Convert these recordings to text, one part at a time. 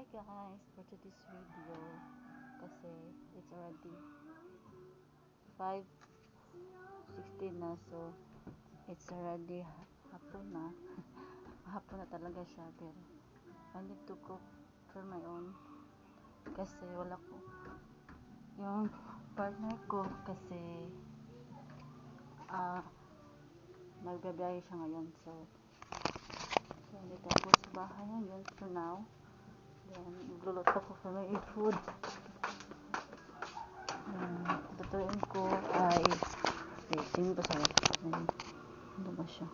Hi guys, for today's video, kasi it's already 5.16 na, so it's already hapon na. hapon na talaga siya, pero I need to cook for my own. Kasi wala ko. Yung partner ko, kasi ah, nagbabiyahe siya ngayon, so so ako sa bahay ngayon for now. Magluluto ko for my food. Um, tutuin ko ay tingin ko sa Ayan. Ano ba siya?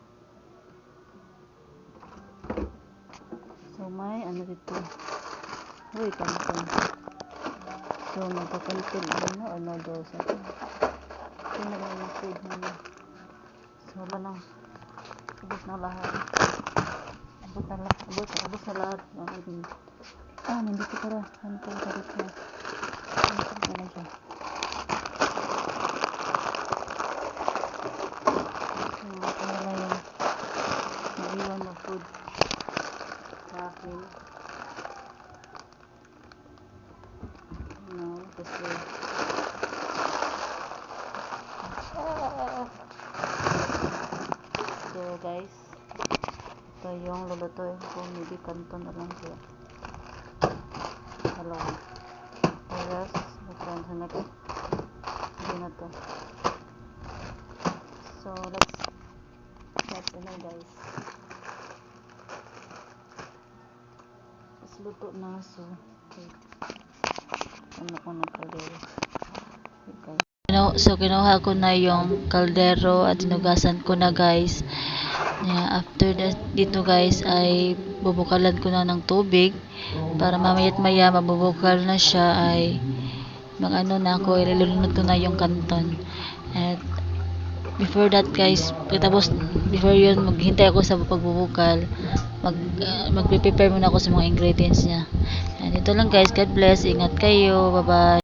So, may ano dito. Uy, kanton. So, magpapantin ano o noodles ako. Ito na yung food namin. So, wala nang ubos na lahat. Abot na lahat. Abot, na lahat. Um, ah, nandito pala. Ano pala dito? Ano pala siya? So, ito na lang yung naiwan na food sa akin. No, kasi! So guys, ito yung lulutuin ko. Maybe kanto na lang siya. Dalawa. Or else, magkaroon sa next. Hindi na to. So, let's let's ano guys. Let's luto na. So, wait. Ano ko na kaldero. Guys. Kinu- So, kinuha ko na yung kaldero at sinugasan ko na guys. Yeah, after that, dito guys ay bubukalan ko na ng tubig para mamaya't maya mabubukal na siya ay mag ano na ako ilulunod ko na yung kanton. At before that guys, tapos before yun maghintay ako sa pagbubukal. Mag uh, magpe-prepare muna ako sa mga ingredients niya. And ito lang guys, God bless. Ingat kayo. Bye-bye.